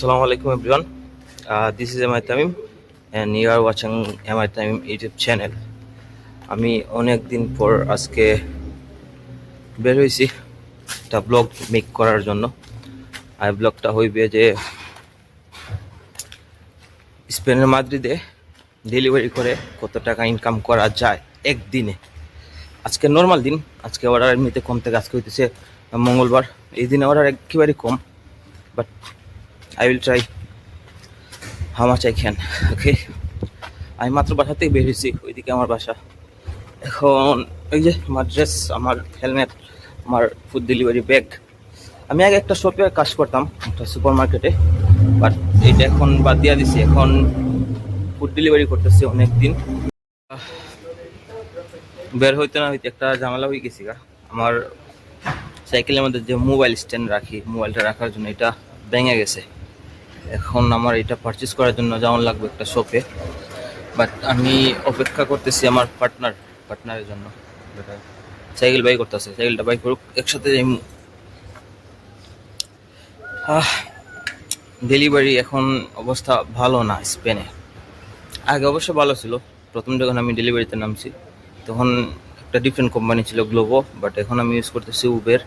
Alaikum everyone. Uh, this is Amai Tamim and you are watching Amai Tamim YouTube channel. আমি অনেক দিন পর আজকে বের হয়েছি একটা ব্লগ মেক করার জন্য আর ব্লগটা হইবে যে স্পেনের মাদ্রিদে ডেলিভারি করে কত টাকা ইনকাম করা যায় একদিনে আজকে নর্মাল দিন আজকে অর্ডার এমনিতে কম থেকে আজকে হইতেছে মঙ্গলবার এই দিনে অর্ডার একেবারে কম but I will try much I can okay আমি মাত্র বাসা থেকে বের হয়েছি, ওইদিকে আমার বাসা। এখন এই যে আমার ড্রেস আমার হেলমেট আমার ফুড ডেলিভারি ব্যাগ আমি আগে একটা শপে কাজ করতাম, একটা সুপার মার্কেটে বাট এইটা এখন বাদ দিয়ে দিছি, এখন ফুড ডেলিভারি করতেছি অনেক দিন বের হইতে না হইতে একটা ঝামেলা হয়ে গেছি গা। আমার সাইকেলের মধ্যে যে মোবাইল স্ট্যান্ড রাখি মোবাইলটা রাখার জন্য এটা ভেঙে গেছে। এখন আমার এটা পারচেস করার জন্য যেমন লাগবে একটা শপে বাট আমি অপেক্ষা করতেছি আমার পার্টনার পার্টনারের জন্য। সাইকেল বাই করতেছে। সাইকেলটা বাই করুক, একসাথে যাই। ডেলিভারি এখন অবস্থা ভালো না স্পেনে। আগে অবশ্য ভালো ছিল। প্রথম যখন আমি ডেলিভারিতে নামছি, তখন একটা ডিফারেন্ট কোম্পানি ছিল গ্লোবো বাট এখন আমি ইউজ করতেছি উবের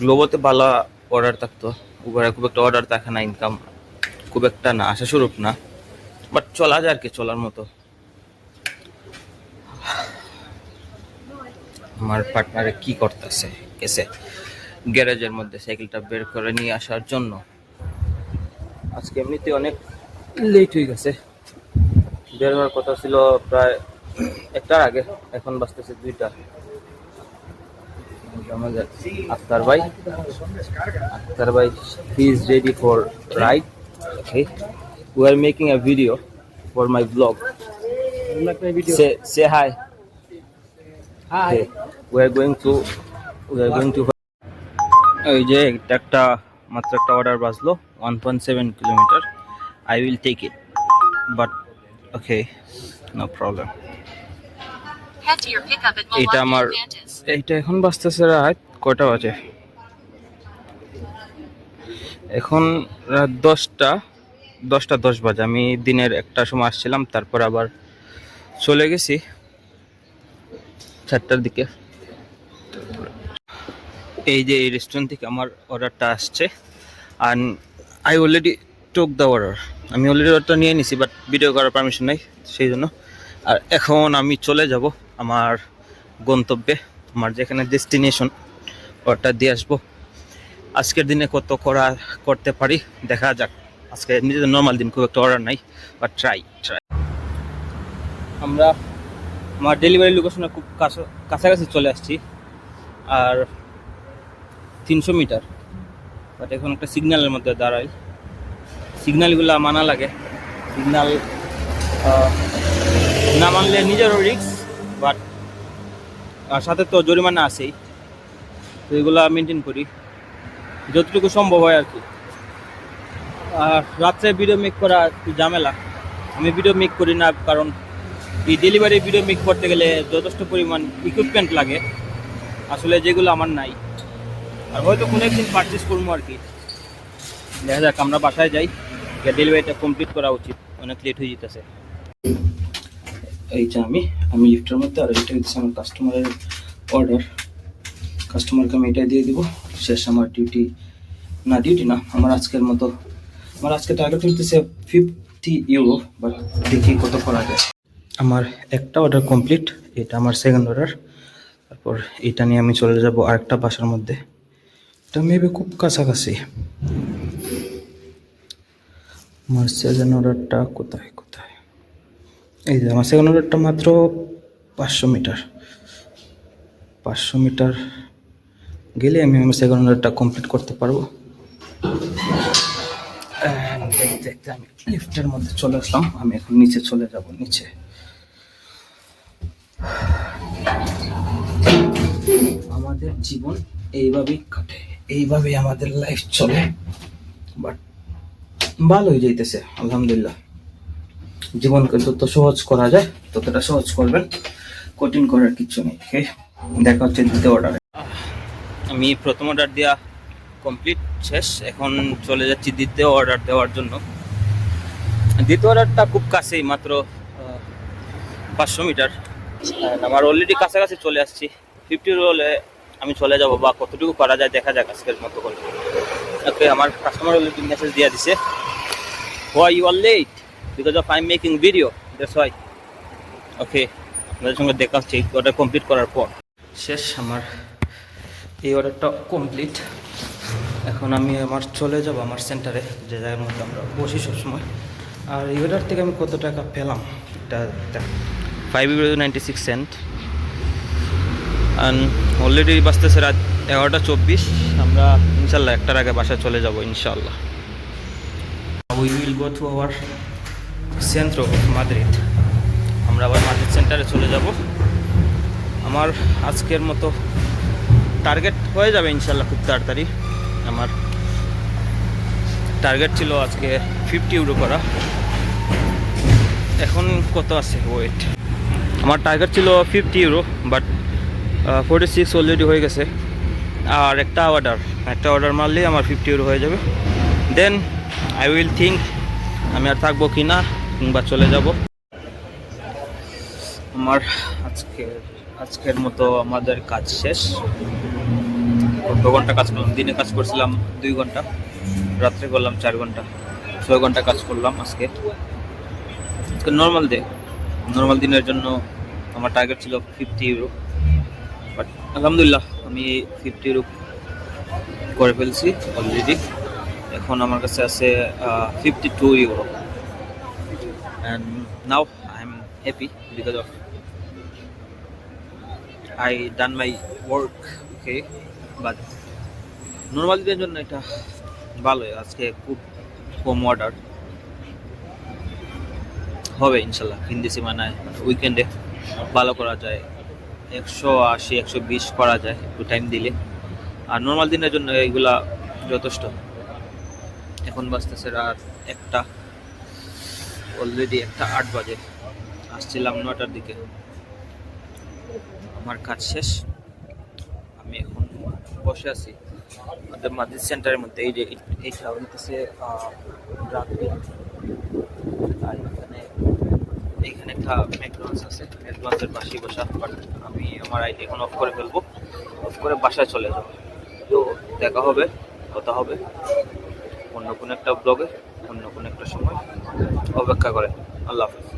গ্লোবোতে ভালো অর্ডার থাকতো। উবেরে খুব একটা অর্ডার থাকে না ইনকাম খুব একটা না, আশা স্বরূপ না বাট চলা যায় আর কি চলার মতো। আমার পার্টনারে কি করতেছে? এসে গ্যারেজের মধ্যে সাইকেলটা বের করে নিয়ে আসার জন্য। আজকে এমনিতে অনেক লেট হয়ে গেছে। বের হওয়ার কথা ছিল প্রায় একটার আগে, এখন বাজতেছে দুইটা। আমাদের আক্তার ভাই আক্তার ভাই he is ready for ride okay we are making a video for my vlog say say hi Hi. okay we are going to we are going to এই যে এটা একটা মাত্র একটা অর্ডার বাজলো one point seven kilometre I will take it but okay no problem Head to your pickup at আমার. এইটা এখন বাজতেছে রাত কটা বাজে এখন রাত দশটা দশটা দশ বাজে। আমি দিনের একটা সময় আসছিলাম, তারপর আবার চলে গেছি চারটার দিকে। এই যে এই রেস্টুরেন্ট থেকে আমার অর্ডারটা আসছে আর I already took the order আমি অলরেডি অর্ডারটা নিয়ে নিছি বাট ভিডিও করার পারমিশন নেই, সেই জন্য। আর এখন আমি চলে যাব আমার গন্তব্যে, আমার যেখানে ডেস্টিনেশন অর্ডারটা দিয়ে আসব। আজকের দিনে কত করা, করতে পারি, দেখা যাক। আজকে এমনিতে নর্মাল দিন, খুব একটা অর্ডার নাই বাট ট্রাই ট্রাই আমরা আমার ডেলিভারি লোকেশনে খুব কাছা কাছাকাছি চলে আসছি, আর তিনশো মিটার। বাট এখন একটা সিগন্যালের মধ্যে দাঁড়াই। সিগন্যালগুলো মানা লাগে। সিগন্যাল না মানলে নিজেরও রিক্স বাট আর সাথে তো জরিমানা আছেই। তো এগুলো মেনটেন করি। যতটুকু সম্ভব হয় আর কি। রাত্রে ভিডিও মেক করা একটু ঝামেলা। আমি ভিডিও মেক করি না, কারণ এই ডেলিভারি ভিডিও মেক করতে গেলে যথেষ্ট পরিমাণ ইকুইপমেন্ট লাগে। আসলে যেগুলো আমার নাই। আর হয়তো কোনো একদিন পারচেস করব আর কি। দেখা যাক, আমরা বাসায় যাই। ডেলিভারিটা কমপ্লিট করা উচিত। অনেক লেট হয়ে যেতেছে। এইটা আমি আমি লিফটের মধ্যে আর এটা হচ্ছে আমার কাস্টমারের অর্ডার কাস্টমারকে আমি এটাই দিয়ে দিব। শেষ আমার ডিউটি না ডিউটি না, আমার আজকের মতো আমার আজকে টার্গেট হইতেছে ফিফটি ইউরো বাট দেখি কত করা যায়। আমার একটা অর্ডার কমপ্লিট এটা আমার সেকেন্ড অর্ডার তারপর এটা নিয়ে আমি চলে যাব আরেকটা বাসার মধ্যে। এটা মেবি খুব কাছাকাছি। আমার সেকেন্ড অর্ডারটা কোথায় কোথায়? এই যে আমার সেকেন্ড অর্ডারটা মাত্র পাঁচশো মিটার। পাঁচশো মিটার গেলে আমি আমার সেকেন্ড অর্ডারটা কমপ্লিট করতে পারব। দেখতে আমি লিফটের মধ্যে চলে আসলাম। আমি এখন নিচে চলে যাব, নিচে। আমাদের জীবন এইভাবেই কাটে, এইভাবেই আমাদের লাইফ চলে। বাট ভালোই যাইতেছে, আলহামদুলিল্লাহ। জীবনকে যত সহজ করা যায়, ততটা সহজ করবেন, কঠিন করার কিছু নেই? দেখা হচ্ছে দ্বিতীয় অর্ডারে আমি প্রথম অর্ডার দিয়া কমপ্লিট শেষ। এখন চলে যাচ্ছি দ্বিতীয় অর্ডার দেওয়ার জন্য। দ্বিতীয় অর্ডারটা খুব কাছেই, মাত্র পাঁচশো মিটার। আমার অলরেডি কাছাকাছি চলে আসছি। ফিফটি রোলে আমি চলে যাব বা কতটুকু করা যায় দেখা যাক আজকের মতো করে। ওকে আমার কাস্টমার অলরেডি মেসেজ দিয়ে দিছে। Why you are late because of I am making video that's why okay আপনাদের সঙ্গে দেখা হচ্ছে। অর্ডার কমপ্লিট করার পর। শেষ, আমার এই অর্ডারটা কমপ্লিট এখন আমি আমার চলে যাব আমার সেন্টারে যে জায়গার মধ্যে আমরা বসি সবসময়। আর অর্ডার থেকে আমি কত টাকা পেলাম এটা five euro ninety six cent and already বাঁচতেছে রাত এগারোটা চব্বিশ। আমরা ইনশাল্লাহ একটার আগে বাসায় চলে যাব ইনশাল্লাহ। We will go to our Centro Madrid আমরা আবার মাদ্রিদ সেন্টারে চলে যাব। আমার আজকের মতো টার্গেট হয়ে যাবে ইনশাল্লাহ খুব তাড়াতাড়ি। আমার টার্গেট ছিল আজকে ফিফটি ইউরো করা। এখন কত আছে? ওয়েট আমার টার্গেট ছিল fifty euro but forty six already হয়ে গেছে। আর একটা অর্ডার একটা অর্ডার মারলেই আমার ফিফটি ইউরো হয়ে যাবে। দেন আই উইল থিঙ্ক আমি আর থাকব কি না, কিংবা চলে যাব। আমার আজকে আজকের মতো আমাদের কাজ শেষ। কত ঘণ্টা কাজ করলাম। দিনে কাজ করছিলাম দুই ঘণ্টা, রাত্রে করলাম চার ঘণ্টা। ছয় ঘণ্টা কাজ করলাম আজকে। আজকে নর্মাল ডে নর্মাল দিনের জন্য আমার টার্গেট ছিল ফিফটি ইউরো বাট আলহামদুলিল্লাহ আমি ফিফটি ইউরো করে ফেলছি অলরেডি এখন আমার কাছে আছে fifty two euro and now I am happy because of I done my work okay but normal দিনের জন্য এটা ভালোই, আজকে খুব কম অর্ডার হবে ইনশাল্লাহ, হিন্দি সীমানায় উইকেন্ডে ভালো করা যায়, একশো আশি, একশো বিশ করা যায়, একটু টাইম দিলে। আর নর্মাল দিনের জন্য এইগুলা যথেষ্ট। এখন বাজতেছে রাত একটা অলরেডি একটা আট বাজে। আসছিলাম নটার দিকে। আমার কাজ শেষ। বসে আছি। আমাদের মাদ্রিদ সেন্টারের মধ্যে। এই যে এইটা হইতেছে রাত্রি আর এখানে এইখানে একটা ম্যাকডোনাল্ডস আছে। ম্যাকডোনাল্ডসের পাশেই বসা। বাট আমি আমার আইডি এখন অফ করে ফেলব। অফ করে বাসায় চলে যাব। তো দেখা হবে, কথা হবে। অন্য কোনো একটা ব্লগে অন্য কোনো একটা সময়। অপেক্ষা করে আল্লাহ হাফিজ।